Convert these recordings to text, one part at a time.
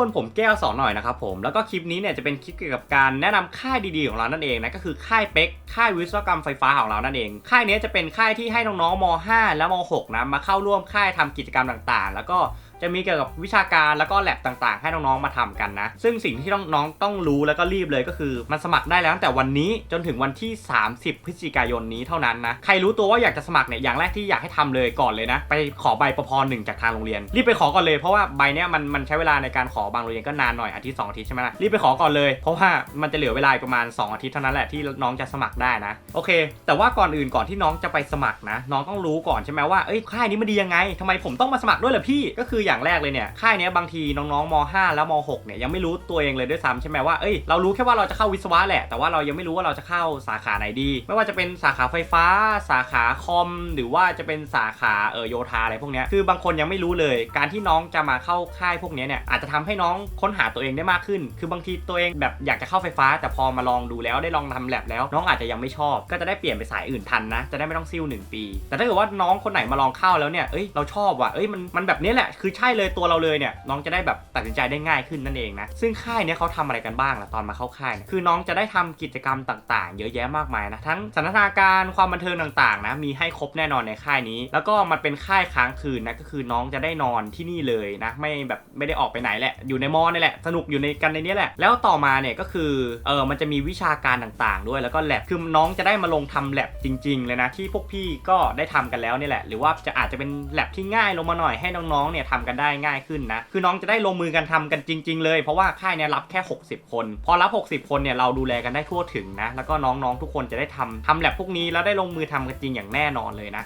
คนผมแก้วสอนหน่อยนะครับผมแล้วก็คลิปนี้เนี่ยจะเป็นคลิปเกี่ยวกับการแนะนำค่ายดีๆของเรานั่นเองนะก็คือค่ายเป็กค่ายวิศวกรรมไฟฟ้าของเรานั่นเอง ค่ายนี้จะเป็นค่ายที่ให้น้องๆม .5 และม .6 นะมาเข้าร่วมค่ายทำกิจกรรมต่างๆ แล้วก็ จะมีเกี่ยวกับวิชาการแล้วก็แลบต่างๆ ให้น้องๆมาทำกันนะ ซึ่งสิ่งที่น้องๆต้องรู้แล้วก็รีบเลยก็คือมันสมัครได้แล้วตั้งแต่วันนี้จนถึงวันที่ 30 พฤศจิกายนนี้เท่านั้นนะใครรู้ตัวว่าอยากจะสมัครเนี่ยอย่างแรกที่อยากให้ทำเลยก่อนเลยนะ ไปขอใบประพรหนึ่งจากทางโรงเรียนรีบไปขอก่อนเลยเพราะว่าใบเนี้ยมันมันใช้เวลาในการขอบางโรงเรียนก็นานหน่อยอาทิตย์สองอาทิตย์ใช่ไหมล่ะรีบไปขอก่อนเลยเพราะว่ามันจะเหลือเวลาประมาณ 2 อาทิตย์เท่านั้นแหละที่น้องจะสมัครได้นะโอเค แต่ว่าก่อนอื่นก่อนที่น้องจะไปสมัครนะ น้องต้องรู้ก่อนใช่ไหมว่าเอ้ยค่ายนี้มันดียังไงทำไมผมต้องมาสมัครด้วยล่ะพี่ก็คืออย่างแรกเลยเนี่ยค่ายนี้บางทีน้องๆม 5 แล้วม 6 เนี่ยยังไม่รู้ตัวเองเลยด้วยซ้ำใช่ไหมว่าเอ้ยเรารู้แค่ว่าเราจะเข้าวิศวะแหละ แต่ว่าเรายังไม่รู้ว่าเราจะเข้าสาขาไหนดี ไม่ว่าจะเป็นสาขาไฟฟ้า สาขาคอม หรือว่าจะเป็นสาขาเออโยธาอะไรพวกนี้คือบางคนยังไม่รู้เลย การที่น้องจะมาเข้าค่ายพวกนี้เนี่ยอาจจะทำให้น้องค้นหาตัวเองได้มากขึ้น คือบางทีตัวเองแบบอยากจะเข้าไฟฟ้า แต่พอมาลองดูแล้วได้ลองทำแลบแล้ว น้องอาจจะยังไม่ชอบ ก็จะได้เปลี่ยนไปสายอื่นทันนะ จะได้ไม่ต้องซิ่วหนึ่งปี แต่ถ้าเกิดว่าน้องคนไหนมาลองเข้าแล้วเนี่ยเอ้ยเราชอบว่ะเอ้ยมันมันแบบนี้แหละคือใช่เลยตัวเราเลยเนี่ยน้องจะได้แบบตัดสินใจได้ง่ายขึ้นนั่นเองนะซึ่งค่ายเนี้ยเขาทำอะไรกันบ้างล่ะตอนมาเข้าค่ายคือน้องจะได้ทำกิจกรรมต่างๆ เยอะแยะมากมายนะทั้งสันทนาการความบันเทิงต่างๆนะมีให้ครบแน่นอนในค่ายนี้ แล้วก็มันเป็นค่ายค้างคืนนะก็คือน้องจะได้นอนที่นี่เลยนะไม่แบบไม่ได้ออกไปไหนแหละอยู่ในมอนี่แหละสนุกอยู่ในกันในนี้แหละ แล้วต่อมาเนี่ยก็คือเออมันจะมีวิชาการต่างๆ ด้วยแล้วก็แลบคือน้องจะได้มาลงทำแลบจริงๆเลยนะที่พวกพี่ก็ได้ทำกันแล้วนี่แหละ หรือว่าจะอาจจะเป็นแลบที่ง่ายลงมาหน่อยให้น้องๆเนี่ยทำกันได้ง่ายขึ้นนะ คือน้องจะได้ลงมือกันทำกันจริง ๆ เลย เพราะว่าค่ายเนี่ยรับแค่ 60 คน พอรับ 60 คนเนี่ยเราดูแลกันได้ทั่วถึงนะ แล้วก็น้องๆทุกคนจะได้ทำทำแลบพวกนี้แล้วได้ลงมือทำกันจริงอย่างแน่นอนเลยนะ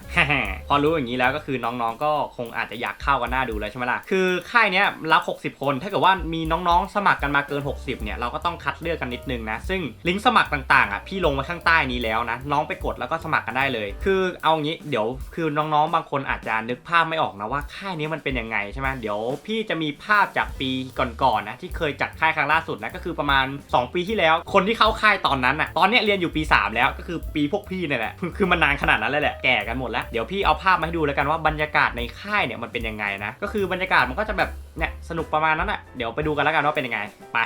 พอรู้อย่างนี้แล้วก็คือน้องๆก็คงอาจจะอยากเข้ากันหน้าดูแล้วใช่ไหมล่ะ คือค่ายเนี้ยรับ 60 คน ถ้าเกิดว่ามีน้องๆสมัครกันมาเกิน 60 เนี่ยเราก็ต้องคัดเลือกกันนิดนึงนะ ซึ่งลิงก์สมัครต่างๆอะพี่ลงไว้ข้างใต้นี้แล้วนะ น้องไปกดแล้วก็สมัครกันได้เลย คือเอางี้เดี๋ยวคือน้องๆบางคนอาจจะนึกภาพไม่ออกนะว่าค่ายนี้มันเป็นยังไงใช่ไหมเดี๋ยวพี่จะมีภาพจากปีก่อนๆนะที่เคยจัดค่ายครั้งล่าสุดนะก็คือประมาณ 2 ปีที่แล้ว คนที่เข้าค่ายตอนนั้นอะตอนเนี้ยเรียนอยู่ปี 3 แล้วก็คือปีพวกพี่เนี่ยแหละคือคือมันนานขนาดนั้นเลยแหละแก่กันหมดแล้วเดี๋ยวพี่เอาภาพมาให้ดูแล้วกันว่าบรรยากาศในค่ายเนี่ยมันเป็นยังไงนะก็คือบรรยากาศมันก็จะแบบเนี่ยสนุกประมาณนั้นอะเดี๋ยวไปดูกันแล้วกันว่าเป็นยังไงไป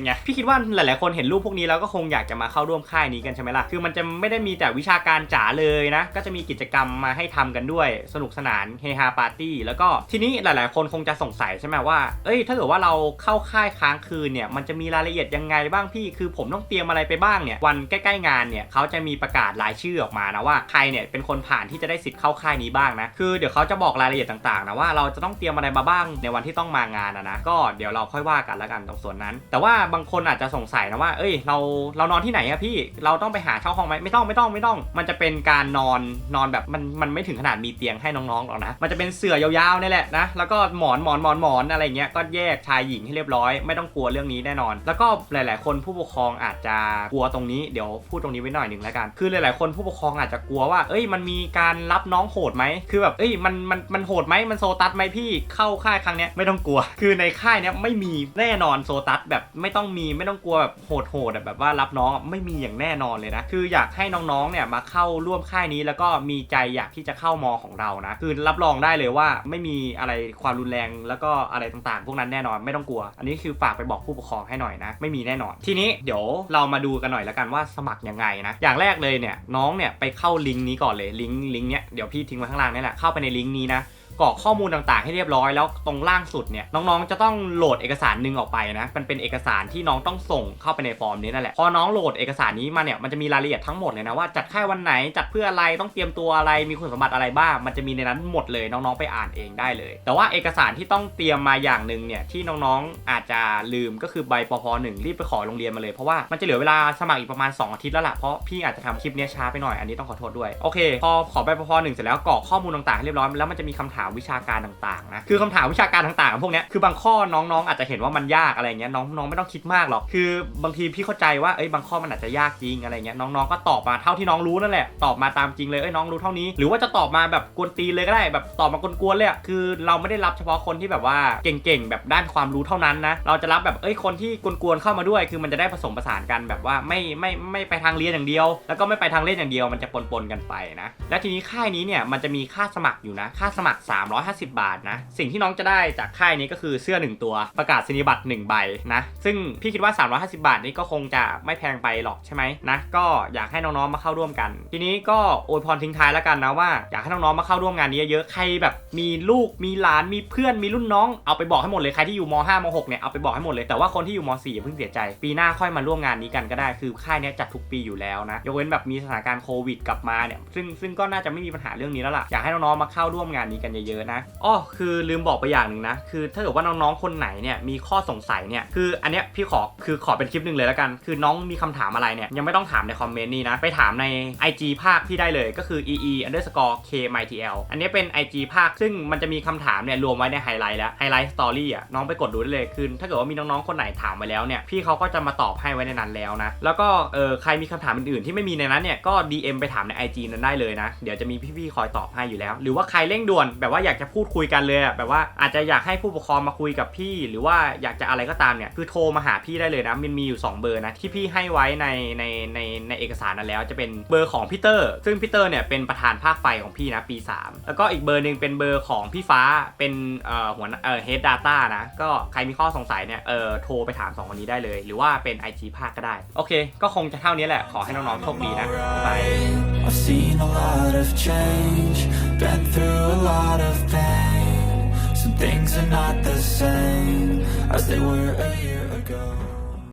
เป็นไง พี่คิดว่าหลายๆคนเห็นรูปพวกนี้แล้วก็คงอยากจะมาเข้าร่วมค่ายนี้กันใช่ไหมล่ะ คือมันจะไม่ได้มีแต่วิชาการจ๋าเลยนะ ก็จะมีกิจกรรมมาให้ทำกันด้วย สนุกสนานเฮฮาปาร์ตี้ แล้วก็ทีนี้หลายๆ คนคงจะสงสัยใช่ไหมว่า เอ้ย ถ้าเกิดว่าเราเข้าค่ายค้างคืนเนี่ย มันจะมีรายละเอียดยังไงบ้างพี่ คือผมต้องเตรียมอะไรไปบ้างเนี่ย วันใกล้ๆงานเนี่ยเขาจะมีประกาศรายชื่อออกมานะว่าใครเนี่ยเป็นคนผ่านที่จะได้สิทธิ์เข้าค่ายนี้บ้างนะ คือเดี๋ยวเขาจะบอกรายละเอียดต่างๆนะว่าเราจะต้องเตรียมอะไรมาบ้างในวันที่ต้องมางานนะนะ ก็เดี๋ยวเราค่อยว่ากันแล้วกันตรงส่วนนั้น แต่ว่าบางคนอาจจะสงสัยนะว่า เอ้ย เรา เรานอนที่ไหนอะพี่ เราต้องไปหาเช่าห้องไหมไม่ต้อง ไม่ต้อง ไม่ต้อง มันจะเป็นการนอน นอนแบบ มัน มันไม่ถึงขนาดมีเตียงให้น้องๆหรอกนะ มันจะเป็นเสื่อยาวๆนี่แหละนะ แล้วก็หมอน หมอน หมอน หมอน อะไรเงี้ย ก็แยกชายหญิงให้เรียบร้อย ไม่ต้องกลัวเรื่องนี้แน่นอน แล้วก็หลาย ๆ คนผู้ปกครองอาจจะกลัวตรงนี้ เดี๋ยวพูดตรงนี้ไว้หน่อยหนึ่งแล้วกัน คือหลาย ๆ คนผู้ปกครองอาจจะกลัวว่า เอ้ย มันมีการรับน้องโหดไหม คือแบบ เอ้ย มัน มัน มันโหดไหมมันโซตัสไหมพี่ เข้าค่ายครั้งเนี้ยไม่ต้องกลัว คือในค่ายเนี้ยไม่มีแน่นอนโซตัสแบบไม่ต้อง้องมีไม่ต้องกลัวแบบโหดๆแบบว่ารับน้องไม่มีอย่างแน่นอนเลยนะ คืออยากให้น้องๆเนี่ยมาเข้าร่วมค่ายนี้แล้วก็มีใจอยากที่จะเข้ามอของเรานะคือรับรองได้เลยว่าไม่มีอะไรความรุนแรง แล้วก็อะไรต่างๆ พวกนั้นแน่นอนไม่ต้องกลัว อันนี้คือฝากไปบอกผู้ปกครองให้หน่อยนะ ไม่มีแน่นอน ทีนี้เดี๋ยวเรามาดูกันหน่อยแล้วกันว่าสมัครยังไงนะอย่างแรกเลยเนี่ยน้องเนี่ยไปเข้าลิงก์นี้ก่อนเลยลิงก์ลิงก์เนี้ยเดี๋ยวพี่ทิ้งไว้ข้างล่างนี่แหละเข้าไปในลิงก์นี้นะ กรอกข้อมูลต่างๆ ให้เรียบร้อยแล้วตรงล่างสุดเนี่ยน้องๆจะต้องโหลดเอกสารหนึ่งออกไปนะมันเป็นเอกสารที่น้องต้องส่งเข้าไปในฟอร์มนี้นั่นแหละพอน้องโหลดเอกสารนี้มาเนี่ยมันจะมีรายละเอียดทั้งหมดเลยนะว่าจัดค่ายวันไหนจัดเพื่ออะไรต้องเตรียมตัวอะไรมีคุณสมบัติอะไรบ้างมันจะมีในนั้นหมดเลยน้องๆไปอ่านเองได้เลย แต่ว่าเอกสารที่ต้องเตรียมมาอย่างหนึ่งเนี่ยที่น้องๆอาจจะลืมก็คือใบปพหนึ่งรีบไปขอโรงเรียนมาเลยเพราะว่ามันจะเหลือเวลาสมัครอีกประมาณ 2 อาทิตย์แล้วล่ะเพราะพี่อาจจะทำคลิปเนี้ยช้าไปหน่อยอันนี้ต้องขอโทษด้วยโอเค พอขอใบปพหนึ่งเสร็จแล้วกรอกข้อมูลต่างๆให้เรียบร้อยแล้วมันจะมีคำถามามวิชาการต่างๆนะคือคำถามวิชาการต่างๆ พวกนี้คือบางข้อน้องๆ อาจจะเห็นว่ามันยากอะไรเงี้ยน้องๆไม่ต้องคิดมากหรอกคือบางทีพี่เข้าใจว่าเอ้ยบางข้อมันอาจจะยากจริงอะไรเงี้ยน้องๆก็ตอบมาเท่าที่น้องรู้นั่นแหละตอบมาตามจริงเลยเอ้ยน้องรู้เท่านี้ หรือว่าจะตอบมาแบบกวนตีนเลยก็ได้ แบบตอบมากวนๆเลยอะคือเราไม่ได้รับเฉพาะคนที่แบบว่าเก่งๆแบบด้านความรู้เท่านั้นนะเราจะรับแบบเอ้ยคนที่กวนๆเข้ามาด้วย คือมันจะได้ผสมผสานกันแบบว่าไม่ไม่ไม่ไปทางเรียนอย่างเดียว แล้วก็ไม่ไปทางเล่นอย่างเดียวมันจะปนๆกันไปนะและทีนี้ค่ายนี้เนี่ยมันจะมีค่าสมัครอยู่นะค่าสมัคร350 บาทนะ สิ่งที่น้องจะได้จากค่ายนี้ก็คือเสื้อ 1 ตัว ประกาศนียบัตร1ใบนะ ซึ่งพี่คิดว่า 350 บาทนี้ก็คงจะไม่แพงไปหรอกใช่ไหมนะ ก็อยากให้น้องๆมาเข้าร่วมกัน ทีนี้ก็โอยพรทิ้งท้ายแล้วกันนะว่าอยากให้น้องๆมาเข้าร่วมงานนี้เยอะๆ ใครแบบมีลูก มีหลาน มีเพื่อน มีรุ่นน้อง เอาไปบอกให้หมดเลย ใครที่อยู่ม5ม6เนี่ย เอาไปบอกให้หมดเลย แต่ว่าคนที่อยู่ม4อย่าเพิ่งเสียใจ ปีหน้าค่อยมาร่วมงานนี้กันก็ได้ คือค่ายนี้จัดทุกปีอยู่แล้วนะ ยกเว้นแบบมีสถานการณ์โควิดกลับมาเนี่ย ซึ่งซึ่งก็น่าจะไม่มีปัญหาเรื่องนี้แล้วล่ะ อยากให้น้องๆมาเข้าร่วมงานนี้กันเยอะๆนะอ้อคือลืมบอกไปอย่างหนึ่งนะ คือถ้าเกิดว่าน้องๆคนไหนเนี่ยมีข้อสงสัยเนี่ยคืออันเนี้ยพี่ขอคือขอเป็นคลิปหนึ่งเลยแล้วกัน คือน้องมีคำถามอะไรเนี่ยยังไม่ต้องถามในคอมเมนต์นี้นะไปถามใน IG ภาคพี่ได้เลยก็คือ ee underscore kmytl อันนี้เป็น IG ภาคซึ่งมันจะมีคำถามเนี่ยรวมไว้ในไฮไลท์แล้วไฮไลท์สตอรี่อะน้องไปกดดูได้เลยคือถ้าเกิดว่ามีน้องๆคนไหนถามไว้แล้วเนี่ยพี่เขาก็จะมาตอบให้ไว้ในนั้นแล้วนะแล้วก็เออใครมีคำถามอื่นๆที่ไม่มีในนั้นเนี่ยก็ DM ไปถามใน IG นั้นได้เลยนะ เดี๋ยวจะมีพี่ๆคอยตอบให้อยู่แล้ว หรือว่าใครเร่งด่วนแบบว่าอยากจะพูดคุยกันเลยแบบว่าอาจจะอยากให้ผู้ปกครองมาคุยกับพี่ หรือว่าอยากจะอะไรก็ตามเนี่ยคือโทรมาหาพี่ได้เลยนะมันมีอยู่ 2 เบอร์นะที่พี่ให้ไว้ในในในในเอกสารนั้นแล้วจะเป็นเบอร์ของพี่เตอร์ ซึ่งพี่เตอร์เนี่ยเป็นประธานภาคไฟของพี่นะปี 3 แล้วก็อีกเบอร์หนึ่งเป็นเบอร์ของพี่ฟ้าเป็นเอ่อหัวเอ่อ head data นะก็ใครมีข้อสงสัยเนี่ยเอ่อโทรไปถามสองคนนี้ได้เลย หรือว่าเป็น IG ภาคก็ได้ โอเค ก็คงจะเท่านี้แหละขอให้น้องๆโชคดีนะบ๊ายบาย Been through a lot of pain. Some things are not the same as they were a year